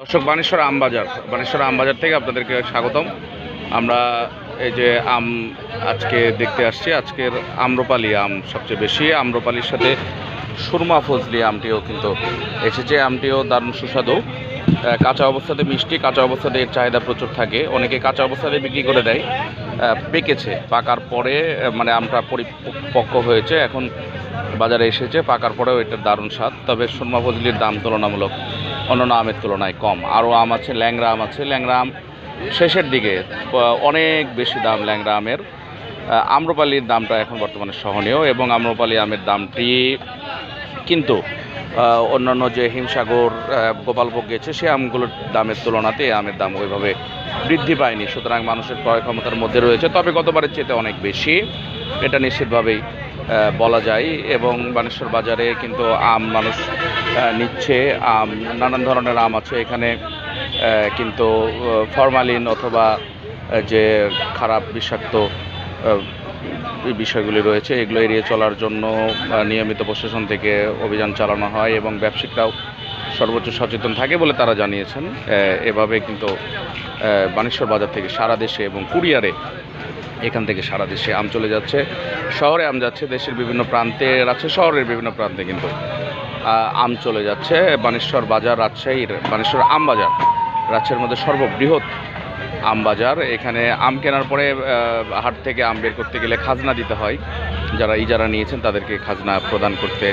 দর্শক বানেশ্বর আম বাজার। বানেশ্বর আম বাজার থেকে আপনাদেরকে স্বাগতম। আমরা এই যে আম আজকে দেখতে আসছি, আজকের আম্রপালি আম সবচেয়ে বেশি। আম্রপালির সাথে সুরমা ফজলি আমটিও কিন্তু এসেছে। আমটিও দারুণ সুস্বাদু। কাঁচা অবস্থাতে মিষ্টি, কাঁচা অবস্থাতে এর চাহিদা প্রচুর থাকে। অনেকে কাঁচা অবস্থাতে বিক্রি করে দেয় পেকেছে। পাকার পরে মানে আমটা পরিপক্ক হয়েছে, এখন বাজারে এসেছে। পাকার পরেও এটার দারুণ স্বাদ। তবে সুরমা ফজলির দাম তুলনামূলক অন্যান্য আমের তুলনায় কম। আরও আম আছে ল্যাংরা আম আছে। ল্যাংরা আম শেষের দিকে অনেক বেশি দাম ল্যাংরা আমের আম্রপালির দামটা এখন বর্তমানে সহনীয় এবং আম্রপালি আমের দামটি কিন্তু অন্যান্য যে হিমসাগর গোপালভোগ গেছে, সে আমগুলোর দামের তুলনাতে আমের দাম ওইভাবে বৃদ্ধি পায়নি। সুতরাং মানুষের ক্রয় ক্ষমতার মধ্যে রয়েছে। তবে গতবারের চেয়ে অনেক বেশি। এটা নিশ্চিতভাবেই বলা যায় এবং বানেশ্বর বাজারে কিন্তু আম মানুষ নিচ্ছে, আম, নানান ধরনের আম আছে। এখানে কিন্তু ফরমালিন অথবা যে খারাপ বিষাক্ত বিষয়গুলি রয়েছে, এগুলো এড়িয়ে চলার জন্য নিয়মিত প্রশাসন থেকে অভিযান চালানো হয় এবং ব্যবসায়িকরাও সর্বোচ্চ সচেতন থাকে বলে তারা জানিয়েছেন। এভাবে কিন্তু বানেশ্বর বাজার থেকে সারা দেশে এবং কুরিয়ারে এখান থেকে সারা দেশে আম চলে যাচ্ছে। শহরে আম যাচ্ছে, দেশের বিভিন্ন প্রান্তে আছে, শহরের বিভিন্ন প্রান্তে কিন্তু আম চলে যাচ্ছে। বানেশ্বর বাজার, রাজশাহীর বানেশ্বর আম বাজার রাজশাহীর মধ্যে সর্ববৃহৎ আম বাজার। এখানে আম কেনার পরে হাট থেকে আম বের করতে গেলে খাজনা দিতে হয়। যারা ইজারা নিয়েছেন, তাদেরকে খাজনা প্রদান করতে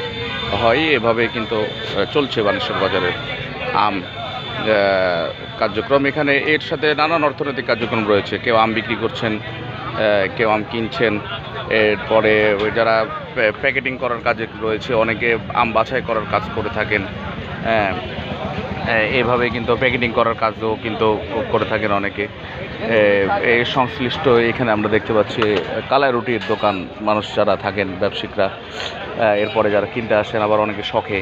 হয়। এভাবে কিন্তু চলছে বানেশ্বর বাজারের আম কার্যক্রম। এখানে এর সাথে নানান অর্থনৈতিক কার্যক্রম রয়েছে। কেউ আম বিক্রি করছেন কেউ আম কিনছেন এরপরে ওই যারা প্যাকেটিং করার কাজে রয়েছে অনেকে আম বাছাই করার কাজ করে থাকেন। হ্যাঁ হ্যাঁ, এইভাবে কিন্তু প্যাকেটিং করার কাজও কিন্তু করে থাকেন অনেকে। এই সংশ্লিষ্ট এখানে আমরা দেখতে পাচ্ছি কালাই রুটির দোকান মানুষ যারা থাকেন ব্যবসায়িকরা এরপরে যারা কিনতে আসেন আবার অনেকে শখে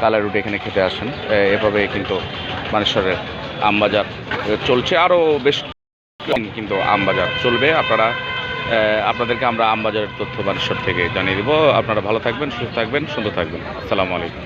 কালাই রুটি এখানে খেতে আসেন। এভাবে কিন্তু মানুষের আমবাজার চলছে। আরও বেশ কিন্তু আমবাজার চলবে। আপনারা আপনাদেরকে আমরা আমবাজারের তথ্য বানেশ্বর থেকে জানিয়ে দেবো। আপনারা ভালো থাকবেন, সুস্থ থাকবেন, সুন্দর থাকবেন। আসসালামু আলাইকুম।